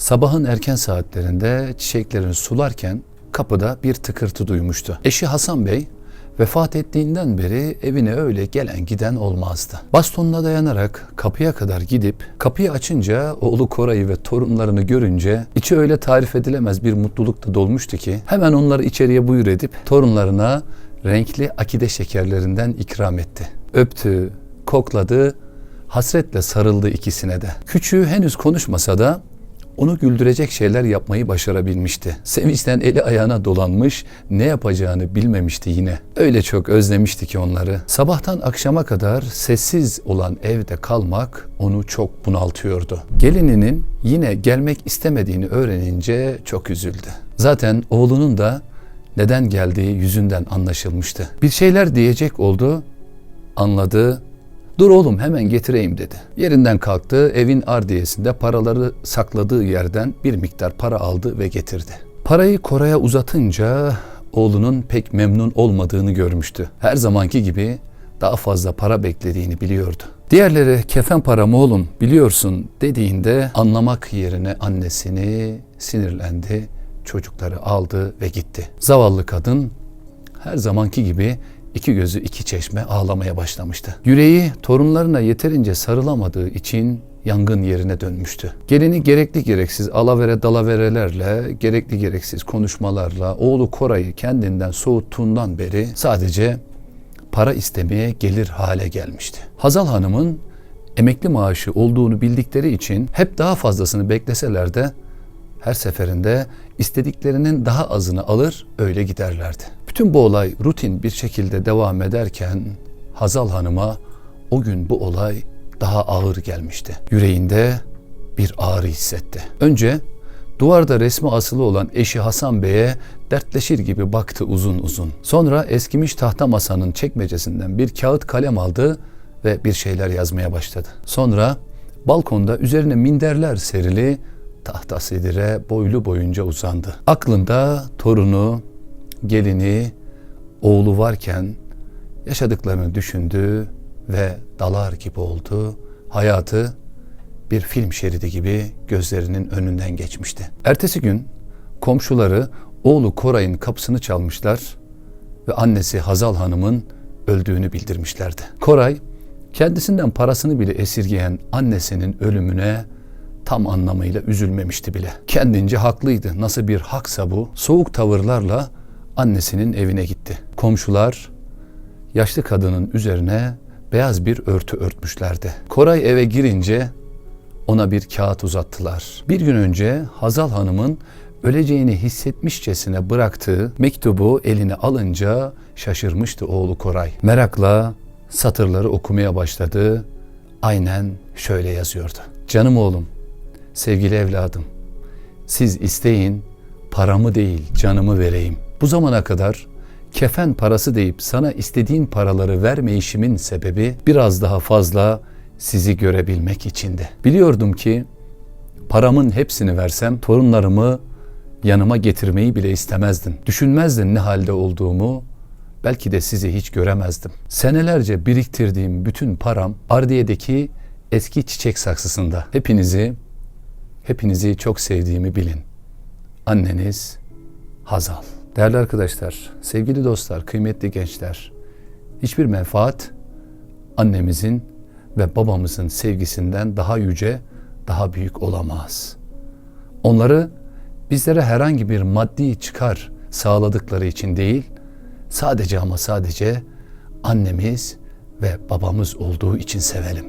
Sabahın erken saatlerinde çiçeklerini sularken kapıda bir tıkırtı duymuştu. Eşi Hasan Bey vefat ettiğinden beri evine öyle gelen giden olmazdı. Bastonuna dayanarak kapıya kadar gidip kapıyı açınca oğlu Koray'ı ve torunlarını görünce içi öyle tarif edilemez bir mutlulukla dolmuştu ki hemen onları içeriye buyur edip torunlarına renkli akide şekerlerinden ikram etti. Öptü, kokladı, hasretle sarıldı ikisine de. Küçüğü henüz konuşmasa da onu güldürecek şeyler yapmayı başarabilmişti. Sevinçten eli ayağına dolanmış, ne yapacağını bilmemişti yine. Öyle çok özlemişti ki onları. Sabahtan akşama kadar sessiz olan evde kalmak onu çok bunaltıyordu. Gelininin yine gelmek istemediğini öğrenince çok üzüldü. Zaten oğlunun da neden geldiği yüzünden anlaşılmıştı. Bir şeyler diyecek oldu, anladı Dur oğlum hemen getireyim dedi. Yerinden kalktı, evin ardiyesinde paraları sakladığı yerden bir miktar para aldı ve getirdi. Parayı Koray'a uzatınca oğlunun pek memnun olmadığını görmüştü. Her zamanki gibi daha fazla para beklediğini biliyordu. Diğerleri kefen param oğlum biliyorsun dediğinde anlamak yerine annesini sinirlendi, çocukları aldı ve gitti. Zavallı kadın her zamanki gibi iki gözü iki çeşme ağlamaya başlamıştı. Yüreği torunlarına yeterince sarılamadığı için yangın yerine dönmüştü. Gelini gerekli gereksiz alavere dalaverelerle, gerekli gereksiz konuşmalarla oğlu Koray'ı kendinden soğuttuğundan beri sadece para istemeye gelir hale gelmişti. Hazal Hanım'ın emekli maaşı olduğunu bildikleri için hep daha fazlasını bekleseler de her seferinde istediklerinin daha azını alır öyle giderlerdi. Bütün bu olay rutin bir şekilde devam ederken Hazal Hanım'a o gün bu olay daha ağır gelmişti. Yüreğinde bir ağrı hissetti. Önce duvarda resmi asılı olan eşi Hasan Bey'e dertleşir gibi baktı uzun uzun. Sonra eskimiş tahta masanın çekmecesinden bir kağıt kalem aldı ve bir şeyler yazmaya başladı. Sonra balkonda üzerine minderler serili tahta sedire boylu boyunca uzandı. Aklında torunu, gelini, oğlu varken yaşadıklarını düşündü ve dalar gibi oldu. Hayatı bir film şeridi gibi gözlerinin önünden geçmişti. Ertesi gün komşuları oğlu Koray'ın kapısını çalmışlar ve annesi Hazal Hanım'ın öldüğünü bildirmişlerdi. Koray kendisinden parasını bile esirgeyen annesinin ölümüne tam anlamıyla üzülmemişti bile. Kendince haklıydı. Nasıl bir haksa bu. Soğuk tavırlarla annesinin evine gitti. Komşular yaşlı kadının üzerine beyaz bir örtü örtmüşlerdi. Koray eve girince ona bir kağıt uzattılar. Bir gün önce Hazal Hanım'ın öleceğini hissetmişçesine bıraktığı mektubu eline alınca şaşırmıştı oğlu Koray. Merakla satırları okumaya başladı. Aynen şöyle yazıyordu. Canım oğlum, sevgili evladım, siz isteyin, paramı değil canımı vereyim. Bu zamana kadar kefen parası deyip sana istediğin paraları vermeyişimin sebebi biraz daha fazla sizi görebilmek içindi. Biliyordum ki paramın hepsini versem torunlarımı yanıma getirmeyi bile istemezdim. Düşünmezdin ne halde olduğumu, belki de sizi hiç göremezdim. Senelerce biriktirdiğim bütün param Ardiye'deki eski çiçek saksısında. Hepinizi, hepinizi çok sevdiğimi bilin. Anneniz Hazal. Değerli arkadaşlar, sevgili dostlar, kıymetli gençler, hiçbir menfaat annemizin ve babamızın sevgisinden daha yüce, daha büyük olamaz. Onları bizlere herhangi bir maddi çıkar sağladıkları için değil, sadece ama sadece annemiz ve babamız olduğu için sevelim.